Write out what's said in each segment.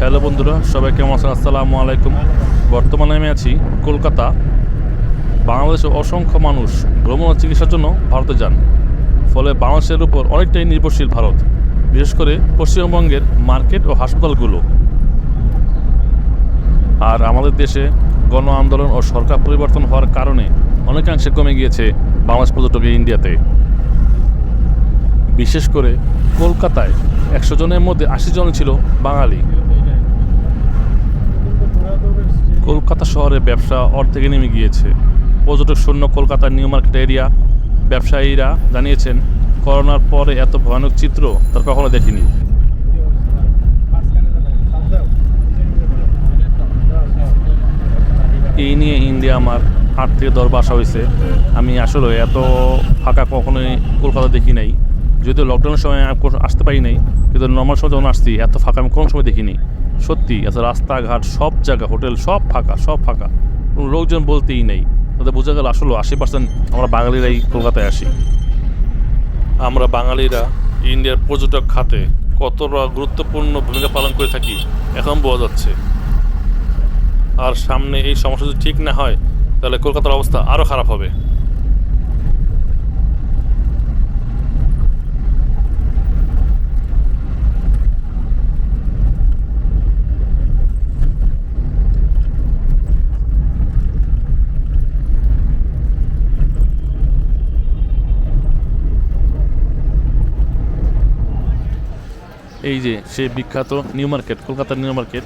Hello বন্ধুরা, সবাই কেমন আছেন? আসসালামু আলাইকুম। বর্তমানে আমি আছি কলকাতা। বাংলাদেশে অসংখ্য মানুষ ভ্রমণ ও চিকিৎসার জন্য ভারতে যান। ফলে বাংলাদেশের উপর অনেকটাই নির্ভরশীল ভারত, বিশেষ করে পশ্চিমবঙ্গের মার্কেট ও হাসপাতালগুলো। আর আমাদের দেশে গণ আন্দোলন ও সরকার পরিবর্তন হওয়ার কারণে অনেকাংশে কমে গিয়েছে বাংলাদেশ পর্যটক ইন্ডিয়াতে। বিশেষ করে কলকাতায় একশো জনের মধ্যে আশি জন ছিল বাঙালি। কলকাতা শহরে ব্যবসা অর্ধেকে নেমে গিয়েছে। পর্যটক শূন্য কলকাতার নিউ মার্কেট এরিয়া ব্যবসায়ীরা জানিয়েছেন, করোনার পরে এত ভয়ানক চিত্র তার কখনো দেখিনি। এই নিয়ে ইন্ডিয়া আমার আট থেকে দর বাসা হয়েছে। আমি আসলে এত ফাঁকা কখনোই কলকাতা দেখি নাই। যদিও লকডাউনের সময় আসতে পারি নাই, কিন্তু নর্মাল সময় যখন আসছি, এত ফাঁকা আমি কোনো সময় দেখিনি। সত্যি এত রাস্তাঘাট, সব জায়গা, হোটেল সব ফাঁকা সব ফাঁকা। কোনো লোকজন বলতেই নেই। তাদের বোঝা গেল আসলে আশি পার্সেন্ট আমরা বাঙালিরাই কলকাতায় আসি। আমরা বাঙালিরা ইন্ডিয়ার পর্যটক খাতে কতটা গুরুত্বপূর্ণ ভূমিকা পালন করে থাকি, এখন বোঝা যাচ্ছে। আর সামনে এই সমস্যা যদি ঠিক না হয়, তাহলে কলকাতার অবস্থা আরও খারাপ হবে। এই যে সে বিখ্যাত নিউ মার্কেট, কলকাতার নিউ মার্কেট,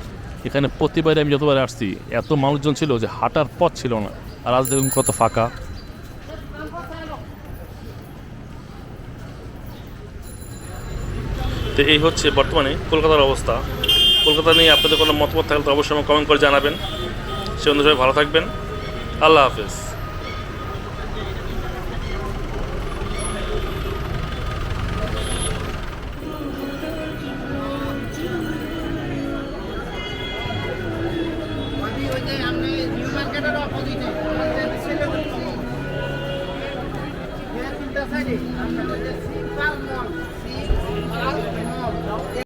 এখানে প্রতিবারে আমি যতবার আসছি, এত মানুষজন ছিল যে হাঁটার পথ ছিল না। আর আজ দেখুন কত ফাঁকা। তো এই হচ্ছে বর্তমানে কলকাতার অবস্থা। কলকাতা নিয়ে আপনাদের কোনো মতামত থাকলে তো অবশ্যই কমেন্ট করে জানাবেন। সে অনুযায়ী ভালো থাকবেন। আল্লাহ হাফেজ। Thank you.